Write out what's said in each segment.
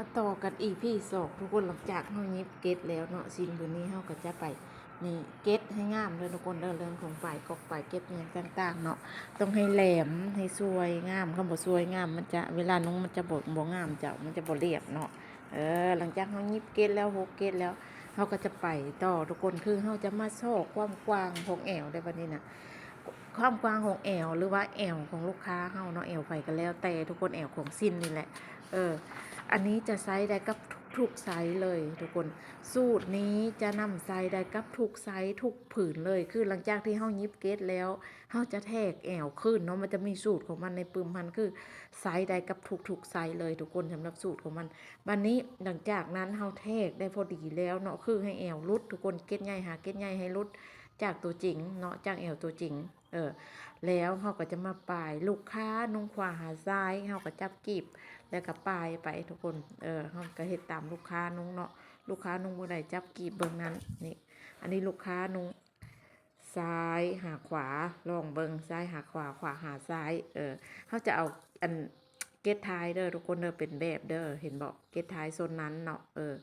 มาต่อกันอีพี่สองทุกคนหลังจากเฮายิบเก็ตแล้วเนาะสิ้นมื้อนี้เฮาก็จะไปนี่เก็ตให้งามเลยทุกคนเด้อเรื่องของฝ่ายกอกฝ่ายเก็บอหย่างต่างๆเนาะต้องให้แหลมให้สวยงามคำบ่สวยงามมันจะเวลานุ่งมันจะบ่บ่งามเจ้ามันจะบ่เรียบเนาะเออหลังจากเฮายิบเก็ตแล้วหกเก็ตแล้วเฮาก็จะไปต่อทุกคนคือเฮาจะมาโชกความกว้างของแอวได้บัดนี้นะความกว้างของแอวหรือว่าแอวของลูกค้าเฮาเนาะแอวไฟก็แล้วแต่ทุกคนแอวของสิ้นนี่แหละ เออ อันนี้จะไซส์ได้กับทุกไซส์เลยทุกคน สูตรนี้จะนำไซส์ได้กับทุกไซส์ทุกผืนเลย คือหลังจากที่เฮายิบเกตแล้วเฮาจะแทกแอวขึ้นเนาะมันจะมีสูตรของมันในปึมพันคือไซส์ได้กับทุกๆไซส์เลยทุกคนสำหรับสูตรของมันวันนี้หลังจากนั้นเฮาแทกได้พอดีแล้วเนาะคือให้แอวรุดทุกคนเกตใหญ่หาเกตใหญ่ให้รุดจากตัวจริงเนาะจากแอวตัวจริงเออแล้วเขาก็จะมาปลายลูกค้านุ่งขวาหาซ้ายเขาก็จับกีบ แล้วก็ปลายไปทุกคน เออเขาก็เฮ็ดตามลูกค้านุ่งเนาะ ลูกค้านุ่งบ่ได้จับกีบเบิ่งนั้น นี่ อันนี้ลูกค้านุ่งซ้ายหาขวา ลองเบิ่งซ้ายหาขวา ขวาหาซ้าย เออเขาจะเอาอันเกตท้ายเด้อทุกคนเด้อเป็นแบบเด้อ เห็นบอกเกตท้ายโซนนั้นเนาะ เออ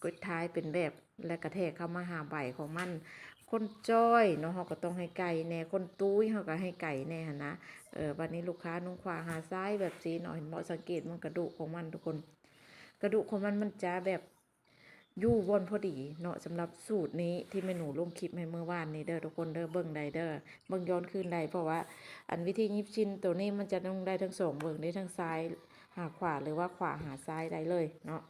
เกตท้ายเป็นแบบและกระแทกเข้ามาหาใบของมัน คนจ้อยเนาะเขาก็ต้องให้ไก่แน่คนตุ้ยเขาก็ให้ไก่แน่นะเออวันนี้ลูกค้านุ่งขวาหาซ้ายแบบสีหน่อยเห็นบ่สังเกตมันกระดูกของมันทุกคน กระดูกของมันมันจะแบบยู่บนพอดีเนาะสำหรับสูตรนี้ที่แม่หนูลงคลิปให้เมื่อวานนี้เด้อทุกคนเด้อเบิ่งไดเด้อเบิ่งย้อนคืนไดเพราะว่า อันวิธียิบชิ้นตัวนี้มันจะต้องได้ทั้งสองเบิ่งได้ทั้งซ้ายหาขวาหรือว่าขวาหาซ้ายได้เลยเนาะ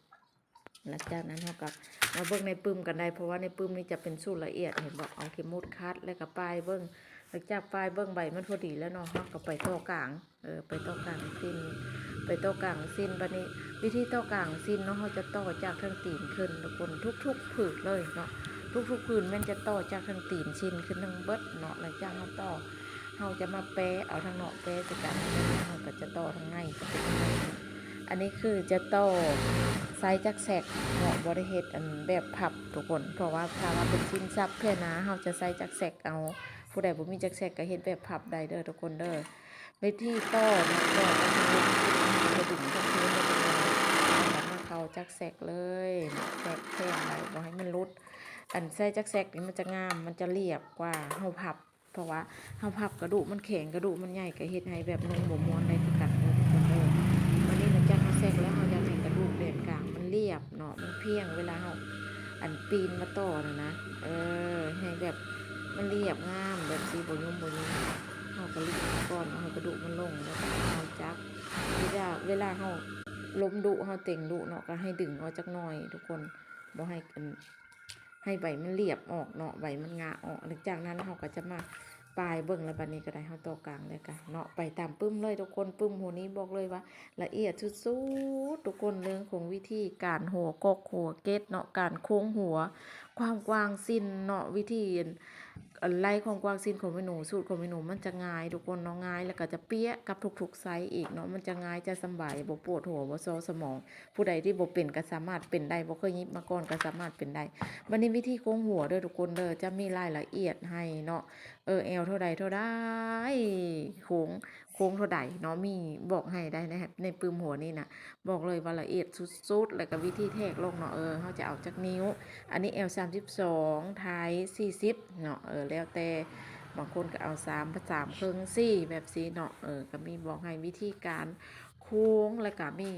หลังจากนั้นเราก็มาเบิ้งในปึ้มกันได้ เพราะว่าในปึ้มนี่จะเป็นสูตรละเอียดเห็นบอกเอาเข็มมุดคัดแล้วก็ปลายเบิ้งหลังจากปลายเบิ้งใบมันพอดีแล้วเนาะเราก็ไปต่อกลางเออไปต่อกลางสิ้น ไปต่อกลางสิ้นบัดนี้ วิธีต่อกลางสิ้นเนาะเราจะต่อจากทางตีนขึ้นทุกคนทุก ๆ ผืนเลยเนาะทุกๆผืนมันจะต่อจากทางตีนสิ้นขึ้นทางเบิดเนาะหลังจากเราต่อเราจะมาแปะเอาทางเนาะแปะจากกันเราก็จะต่อทางในจะเป็นทางในอันนี้คือจะต่อ ไซส์จักแสกเหมาะบริเฮ็ดอันแบบพับทุกคน เพราะว่าถ้าว่าเป็นชิ้นซับแค่นะเราจะใส่จักแสกเอา ผู้ใดบ่มีจักแสกก็เฮ็ดแบบพับได้เด้อทุกคนเด้อวิธีต่อนะต่อก็จะดึงก็คือม่เป็นไรแล้วมาเขาจักแสกเลยแสกแค่ไหนบ่ให้มันรุด อันใส่จักแสกนี่มันจะงามมันจะเรียบกว่าเฮาพับ เพราะว่าเฮาพับกระดูกมันแข็งกระดูกมันใหญ่ก็เฮ็ดให้แบบนุ่งบ่มวนได้ บเนาะมันเพียงเวลาเราอันปีนมาต่อนะนะเออให้แบบมันเรียบงามแบบสีบยุ่มบยุ่มเราก็รีบก่อนเอากระดูกมันลงแล้วก็เอาจักเวลาเวลาเราล้มดุเราเต่งดุเนาะก็ให้ดึงออกจักหน่อย ทุกคนบ่ให้กันให้ใบมันเรียบออกเนาะใบมันงาออกหลังจากนั้นเราก็จะมา ปลายเบิ่งแล้วบัดนี้ก็ได้เฮาต่อกลางแล้วกันเนาะไปตามปึ้มเลยทุกคนปึ้มหัวนี้บอกเลยว่า ละเอียดสุดๆทุกคนเรื่องของวิธีการหัวกกหัวเกตเนาะการโค้งหัว ความกว้างสิ้นเนาะวิธีไล่ความกว้างสิ้นของเมนูสูตรของเมนูมันจะง่าย ทุกคนเนาะง่ายแล้วก็จะเปี้ยกับทุกๆไซส์อีกเนาะมันจะง่ายจะสบายบ่ปวดหัวบ่ซอสมอง ผู้ใดที่บ่เป็นก็สามารถเป็นได้บ่เคยยิบมาก่อนก็สามารถเป็นได้วันนี้วิธีโค้งหัวเด้อทุกคนเด้อจะมีรายละเอียดให้เนาะ เออแอลเท่าใดเท่าได้โค้งโค้งเท่าใดเนาะมีบอกให้ได้นะครับในปืมหัวนี่นะบอกเลยว่าละเอียดสุดๆ แล้วก็วิธีแทกลงเนาะเออเขาจะเอาจากนิ้ว อันนี้ L สามสิบสองท้ายสี่สิบเนาะเออแล้วแต่บางคนก็เอาสามสามครึ่งสี่แบบสีเนาะเออก็มีบอกให้วิธีการโค้งแล้วก็มี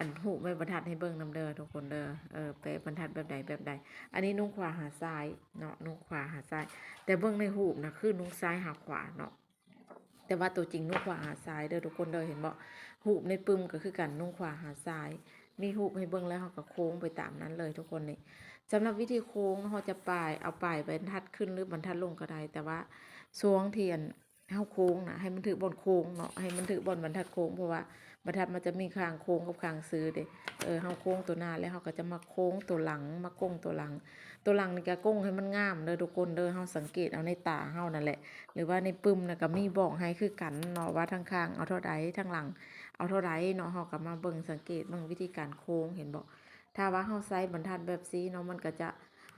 อันหูไม่บรรทัดให้เบิ่งนำเด้อทุกคนเด้อเออไปบรรทัดแบบใดแบบใด อันนี้นุ่งขวาหาซ้ายเนาะนุ่งขวาหาซ้าย แต่เบื้องในหูนะคือนุ่งซ้ายหาขวาเนาะแต่ว่าตัวจริงนุ่งขวาหาซ้ายเด้อทุกคนเด้อเห็นบ่หูในปึมก็คือกันนุ่งขวาหาซ้าย มีหูให้เบื้องแล้วเขาก็โค้งไปตามนั้นเลยทุกคนนี่สำหรับวิธีโค้งเขาจะปลายเอาปลายบรรทัดขึ้นหรือบรรทัดลงก็ได้แต่ว่าสวงเทียนเฮาโค้งนะให้มันถือบนโค้งเนาะให้มันถือบนบรรทัดโค้งเพราะว่า บรรทัดมันจะมีคางโค้งกับคางซื้อเด้เออเฮาโค้งตัวหน้าแล้วเขาก็จะมาโค้งตัวหลังมาโค้งตัวหลัง ตัวหลังนี่ก็ก้งให้มันงามเด้อทุกคนเด้อเฮาสังเกตเอาในตาเฮานั่นแหละ หรือว่าในปึ้มน่ะก็มีบอกให้คือกันเนาะว่าทางข้างเอาเท่าใดทางหลัง เอาเท่าใดเนาะเฮาก็มาเบิ่งสังเกตเบิ่งวิธีการโค้งเห็นบ่ถ้าว่าเฮาใส่บรรทัดแบบซีเนาะมันก็จะ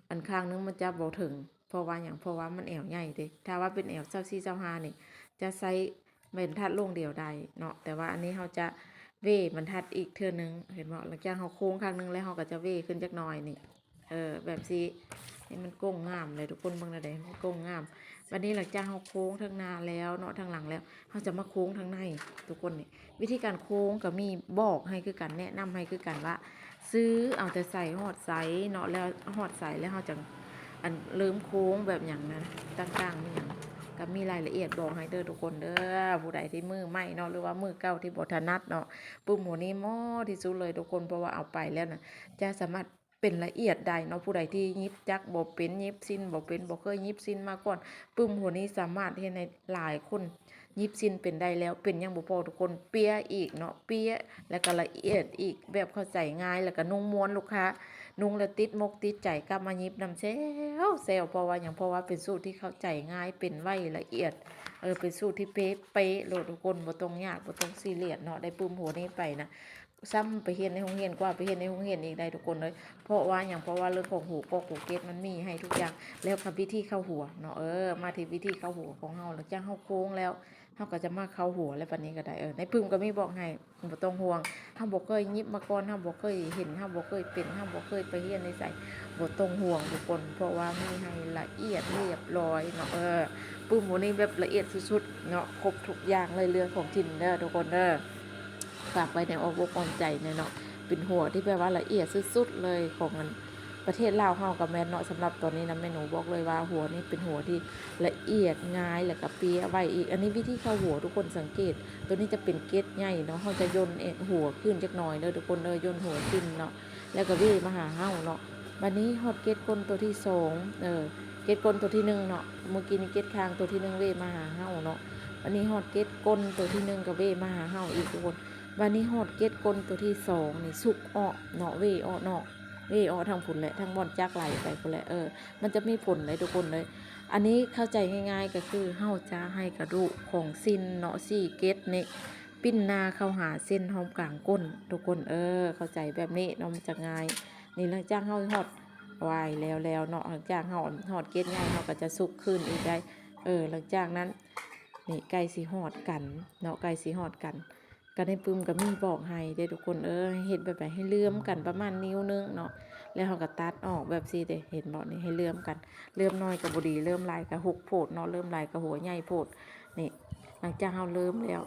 อันข้างนึงมันจะบ่ถึงเพราะว่าหยังเพราะว่ามันแอวใหญ่เด้ถ้าว่าเป็นแอว24 25นี่จะใส่ บรรทัดลงเดียวได้เนาะแต่ว่าอันนี้เฮาจะเวบรรทัดอีกเทื่อนึง เห็นบ่หลังจากเฮาโค้งครั้งหนึงแล้วเฮาก็จะเวขึ้นจักหน่อยนี่เออแบบสิให้มันโก้งงามเลยทุกคนบิ่งได้เด้มันโก้งงาม วันนี้หลังจากเฮาโค้งทางหน้าแล้วเนาะทางหลังแล้วเฮาจะมาโค้งทางในทุกคนนี่วิธีการโค้งก็มีบอกให้คือกันแนะนำให้คือกันว่า ซื้อเอาแต่ใส่ฮอดใสเนาะแล้วฮอดใสแล้วเฮาจังอันเริ่มโค้งแบบหยังนะต่างๆมีหยัง ก็มีรายละเอียดบอกให้เด้อทุกคนเด้อผู้ใดที่มือใหม่เนาะหรือว่ามือเก่าที่บ่ถนัดเนาะปุ่มหัวนี้มอที่สุดเลยทุกคนเพราะว่าเอาไปแล้วนะจะสามารถเป็นละเอียดได้เนาะผู้ใดที่ยิบจักบ่เป็นยิบสิ้นบ่เป็นบ่เคยยิบสิ้นมาก่อนปึ้มหัวนี้สามารถเฮ็ดให้หลายคนยิบสิ้นเป็นได้แล้วเป็นยังบ่พอทุกคนเปียอีกเนาะเปียแล้วก็ละเอียดอีกแบบเข้าใจง่ายแล้วก็นุ่งม้วนลูกค้า นุ่งแล้วติดมกติดใจกลับมายิบนำเซลเซลเพราะว่าอย่างเพราะว่าเป็นสูตรที่เข้าใจง่ายเป็นไวละเอียดเออเป็นสูตรที่เป๊ะเป๊ะโลดทุกคนบ่ตรงยากบ่ตรงซีเรียสเนาะได้ปุ้มหัวนี้ไปนะ ซ้ำไปเฮ็ดในโรงเรียนกว่าไปเฮ็ดในโรงเรียนอีกได้ทุกคนเลย เพราะว่าอย่างเพราะว่าเรื่องของหูกอกหูเกตมันมีให้ทุกอย่างแล้วกับวิธีเข้าหัวเนาะเออมาที่วิธีเข้าหัวของเฮาหลังจากเฮาโค้งแล้วเฮาก็จะมาเข้าหัวแล้วปานนี้ก็ได้เออในพึ่มก็มีบอกให้บ่ต้องห่วงเฮาบ่เคยยิบมาก่อนเฮาบ่เคยเห็นเฮาบ่เคยเป็นเฮาบ่เคยไปเรียนในใส่บ่ต้องห่วงทุกคน เพราะว่ามีให้ละเอียดเรียบร้อยเนาะเออปึ้มหมูนี่แบบละเอียดสุดๆเนาะครบทุกอย่างเลยเรื่องของทินเด้อทุกคนเด้อ ฝากไว้ในอ้อกออมใจเนี่ยเนาะเป็นหัวที่แปลว่าละเอียดสุดๆเลยของมันประเทศลาวเฮากับแม่นเนาะสำหรับตอนนี้นะแม่หนูบอกเลยว่าหัวนี่เป็นหัวที่ละเอียดง่ายแล้วก็เปียไว้อีก อันนี้วิธีเข้าหัวทุกคนสังเกต ตัวนี้จะเป็นเกตใหญ่เนาะเฮาจะย่นเองหัวขึ้นจักหน่อยเด้อทุกคนเด้อย่นหัวขึ้นเนาะแล้วก็วี่มาหาเฮาเนาะบัดนี้ฮอดเกตก้นตัวที่สองเออเกตก้นตัวที่หนึ่งเนาะเมื่อกี้นี้เกตคางตัวที่หนึ่งเว่มาหาเฮาเนาะอันนี้ฮอดเกตก้นตัวที่หนึ่งก็เว่มาหาเฮาอีกทุกคน วันนี้ฮอดเกตกลตัวที่สองนี่สุกออกเนาะเวออกเนาะเวออกทางผุนแหละทางบอนจักไหลไปพุ่นแหละเออ มันจะมีผลเลยทุกคนเลย อันนี้เข้าใจง่ายๆก็คือเฮาจะให้กระดูกของซินเนาะสี่เกตนี่ปิ้นหน้าเข้าหาเส้นหอมกลางก้น ทุกคนเออ เข้าใจแบบนี้เนาะมันจะง่าย นี่หลังจากเฮาฮอดวายแล้วแล้วเนาะหลังจากเฮาฮอดเกตใหญ่เฮาก็จะสุกขึ้นอีกได้ เออ หลังจากนั้นนี่ไก่สีหอดกัน เนาะไก่สีหอดกัน กันในปึมก็มีบอกให้เด้ทุกคนเออเฮ็ดแบบไหนให้เลื่อมกันประมาณนิ้วนึงเนาะแล้วเขาก็ตัดออกแบบซี่เด้เห็นบ่นี่ให้เลื่อมกันเลื่อมน้อยก็บ่ดีเริ่มลายก็หกโพดเนาะเริ่มลายก็หัวใหญ่โพดนี่หลังจากเฮาเริ่มแล้ว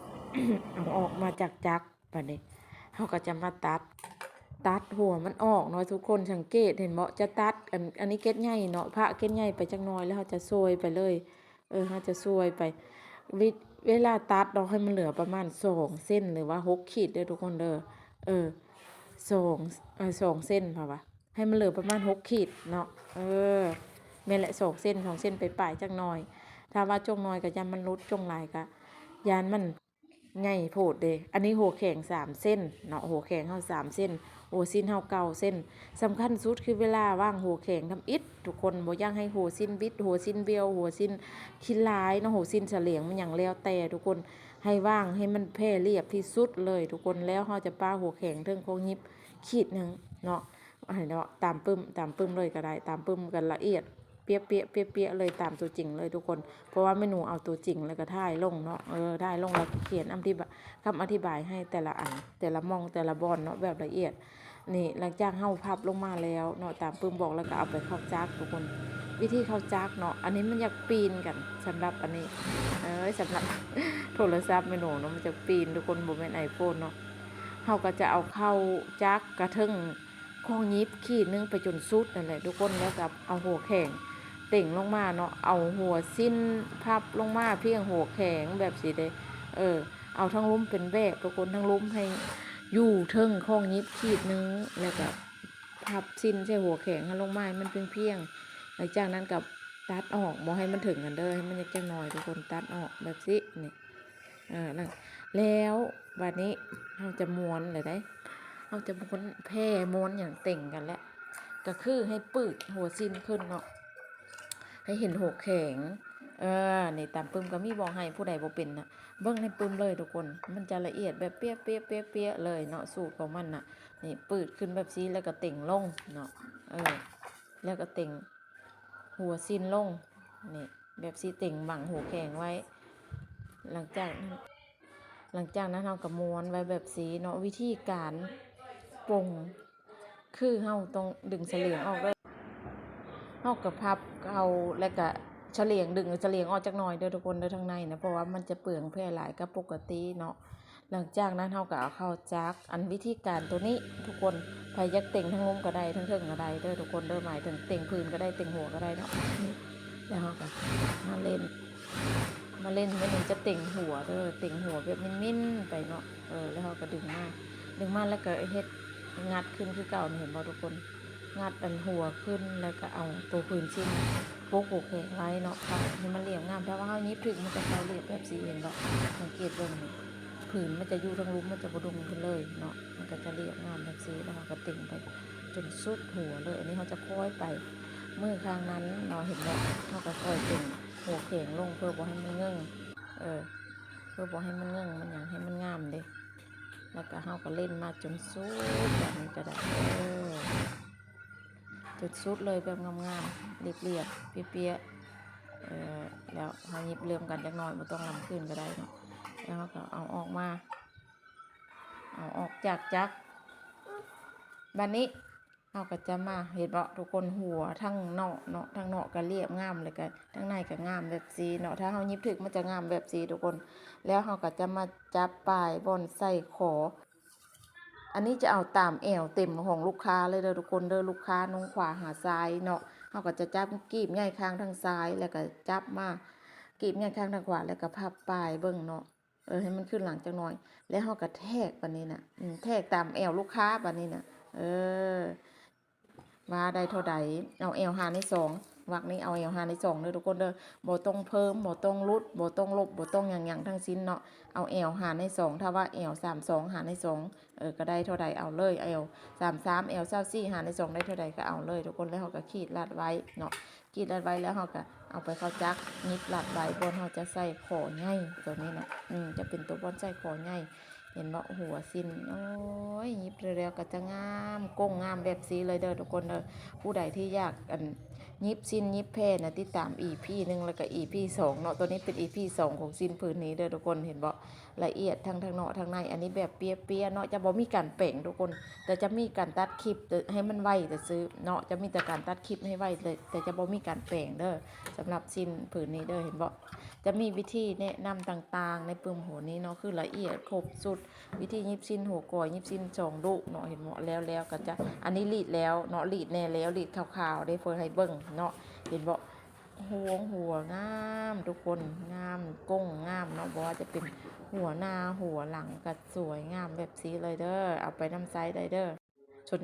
เอาออกมาจากจักรบัดนี้เฮาก็จะมาตัด ตัดหัวมันออกเนาะทุกคนสังเกตเห็นบ่จะตัดอันอันนี้เก็ดใหญ่เนาะพระเก็ดใหญ่ไปจักน่อยแล้วเขาจะซวยไปเลย เออเขาจะซวยไปวิ เวลาตัดเราให้มันเหลือประมาณสองเส้นหรือว่าหกขีดเด้อทุกคนเด้อเออสองเออสองเส้นพอปะให้มันเหลือประมาณหกขีดเนาะเออแม่นแหละสองเส้นสองเส้นไปปลายจักหน่อย ถ้าว่าจงน้อยก็ยันมันรุดจงหลายก็ยานมันใหญ่โพดเด้อันนี้หัวแข็งสามเส้นเนาะหัวแข็งเฮาสามเส้น หัวสิ้นเฮาเก่าเส้นสำคัญสุดคือเวลาว่างหัวแข็งทำอิดทุกคนบ่ย่างให้หัวสิ้นบิดหัวสิ้นเบี้ยวหัวสิ้นคิดร้ายเนาะหัวสิ้นเฉลียงมันอย่างแล้วแต่ทุกคนให้ว่างให้มันแพร่เรียบที่สุดเลย ทุกคนแล้วเฮาจะป้าหัวแข็งเทิงโคงยิบขีดหนึ่งเนาะอันเนาะตามปึ้มตามปึ้มเลยก็ได้ตามปึ้มกันละเอียด เปียเปียเปียเปียเลยตามตัวจริงเลยทุกคน เพราะว่าแม่หนูเอาตัวจริงแล้วก็ท่ายลงเนาะเออท่ายลงแล้วเขียนอธิบายคำอธิบายให้แต่ละอัน แต่ละมองแต่ละบอนเนาะแบบละเอียด นี่หลังจากเฮาพับลงมาแล้วเนาะตามปึ้มบอกแล้วก็เอาไปเข้าจักทุกคนวิธีเข้าจักเนาะ อันนี้มันอยากปีนกันสำหรับอันนี้ เอ้ยสำหรับโทรศัพท์ไม่หนูเนาะมันจะปีนทุกคนบ่แม่นไอโฟนเนาะเฮาก็จะเอาเข้าจักกระเทึงข้องยิบขีดนึงไปจนสุดนั่นแหละทุกคนแล้วกับเอาหัวแข็ง เต่งลงมาเนาะเอาหัวสิ้นพับลงมาเพียงหัวแข็งแบบสีเดเออ เอาทั้งลุ้มเป็นแบบทุกคนทั้งลุ้มให้อยู่เทิงข้องยิบขีดนึงแล้วก็พับสิ้นใช่หัวแข็งให้ลงมามันเพียงๆหลังจากนั้นกับตัดออกบ่ให้มันถึงกันเด้อให้มันยังแค่น้อยทุกคนตัดออกแบบสินี่เออนั่นแล้วบัดนี้เราจะม้วนเลยได้เราจะม้วนแพ่ม้วนอย่างเต่งกันแล้วก็คือให้ปืดหัวสิ้นขึ้นเนาะ ให้เห็นหัวแข็งเออนี่ตามปึ้มก็มีบอกให้ผู้ใดบ่เป็นนะเบิ่งในปึ้มเลยทุกคน มันจะละเอียดแบบเปี้ยเปี้ยเปี้ยเปี้ยเลยเนาะสูตรของมันน่ะนี่ปืดขึ้นแบบนี้แล้วก็เต่งลงเนาะเออแล้วก็เต่งหัวสิ้นลงนี่แบบสีเต่งบังหัวแข็งไว้ หลังจากหลังจากนั้นเราก็ม้วนไว้แบบสีเนาะวิธีการปรุงคือเฮาต้องดึงเสลียงออกด้อ เฮาก็พับเอาแล้วก็เฉลียงดึงเฉลียงออกจักหน่อยเด้อทุกคนเด้อทางในนะเพราะว่ามันจะเปลืองแพร่หลายกับปกติเนาะหลังจากนั้นเฮาก็เอาเข้าจักอันวิธีการตัวนี้ทุกคนใครอยากเต่งทั้งงมก็ได้ทั้งเทิงก็ได้เด้อทุกคนเด้อหมายถึงเต่งพื้นก็ได้เต่งหัวก็ได้เนาะแล้วเฮาก็มาเล่น มาเล่นไม่เล่นจะเต่งหัวเด้อเต่งหัวแบบมิ้นๆไปเนาะเออแล้วเขาก็ดึงมาดึงมาแล้วก็เฮ็ดงัดขึ้นคือเก่าเห็นบ่ทุกคน งัดอันหัวขึ้นแล้วก็เอาตัวพื้นชิ้นโป๊กโขกแข็งไว้เนาะค่ะให้มันเหลี่ยมงามถ้าว่าเฮายิบถึงมันจะเขาเหลี่ยมแบบสีเห็นบ่สังเกตเบิ่งนี่ผืนมันจะอยู่ทั้งรุมมันจะบ่ดุงขึ้นเลยเนาะมันก็จะเหลี่ยมงามแบบสีแล้วเราก็เต่งไปจนสุดหัวเลย อันนี้เขาจะค่อยไปมือข้างนั้นเนาะเห็นบ่เขาก็ค่อยเต่งหัวเข่งลงเพื่อบ่ให้มันเงื่งเออเพื่อบ่ให้มันเงื่งมันอย่างให้มันงามเด้แล้วก็เฮาก็เล่นมาจนสุดแบบนี้ก็ได้เออ จุดสุดเลยแบบงามๆเรียบๆเปียๆเออแล้วเฮาหยิบเลื่อมกันจักหน่อยบ่ต้องลำขึ้นก็ได้เนาะแล้วเฮาก็เอาออกมาเอาออกจากจักรบัดนี้เราก็จะมาเห็นบ่ทุกคนหัวทั้งเนาะเนาะทั้งเนาะก็เรียบงามเลยก็ทั้งในก็งามแบบสีเนาะถ้าเฮายิบถึกมันจะงามแบบสีทุกคน แล้วเราก็จะมาจับปลายบอนใส่ขอ อันนี้จะเอาตามแอวเต็มของลูกค้าเลยเด้อทุกคนเด้อลูกค้าน้องขวาหาซ้ายเนาะเราก็จะจับกีบใหญ่ข้างทางซ้ายแล้วก็จับมากีบใหญ่ข้างทางขวาแล้วก็พับปลายเบิ่งเนาะเออให้มันขึ้นหลังจักหน่อย แล้วเราก็แทกบัดนี้น่ะอืแทกตามแอวลูกค้าบัดนี้น่ะเออว่าได้เท่าใดเอาเอลหาในสอง วักนี้เอาเอลหาในสองเด้อทุกคนเด้อบ่ต้องเพิ่มบ่ต้องลดบ่ต้องลบบ่ต้องหยังหยังทั้งสิ้นเนาะเอาเอลหาในสองถ้าว่าเอลสามสองหาในสองเออก็ได้เท่าใดเอาเลยเอลสามสามเอลเศร้าสี่หาในสองได้เท่าใดก็เอาเลย ทุกคนแล้วเขาก็ขีดลัดไว้เนาะขีดลัดไว้แล้วเขาก็เอาไปเข้าจักนิดลัดไว้บนเขาจะใส่ขอใหญ่ตัวนี้เนาะอืมจะเป็นตัวบอนใส่ขอใหญ่ เห็นบ่หัวสิ้นโอ้ยยิบเร็วๆก็จะงามก้งงามแบบสีเลยเด้อทุกคนเด้อผู้ใดที่อยากอันยิบสิ้นยิบแพร่นะติดตาม EP หนึ่งแล้วก็ EP สองเนาะตัวนี้เป็น EP สองของสิ้นผืนนี้เด้อทุกคนเห็นบ่ละเอียดทั้งทางเนาะทางในอันนี้แบบเปียๆเนาะจะบ่มีการแป่งทุกคน แต่จะมีการตัดคลิปให้มันไวแต่ซื้อเนาะจะมีแต่การตัดคลิปให้ไวเลยแต่จะบ่มีการแป่งเด้อสำหรับสิ้นผืนนี้เด้อเห็นบ่ จะมีวิธีแนะนำต่างๆ ในปึมโหนี้เนาะคือละเอียดครบสุด วิธียิบสิ้นหัวก่อยยิบสิ้นสองลูกเนาะเห็นเหมาะแล้วแล้วก็จะอันนี้รีดแล้วเนาะรีดแน่แล้วรีดขาวๆได้เฟิร์ให้เบิ่งเนาะเห็นบ่หัวหัวงามทุกคนงามก้งงามเนาะบอกว่าจะเป็นหัวหน้าหัวหลังก็สวยงามแบบสีเลยเด้อเอาไปน้ำไซส์ได้เด้อชน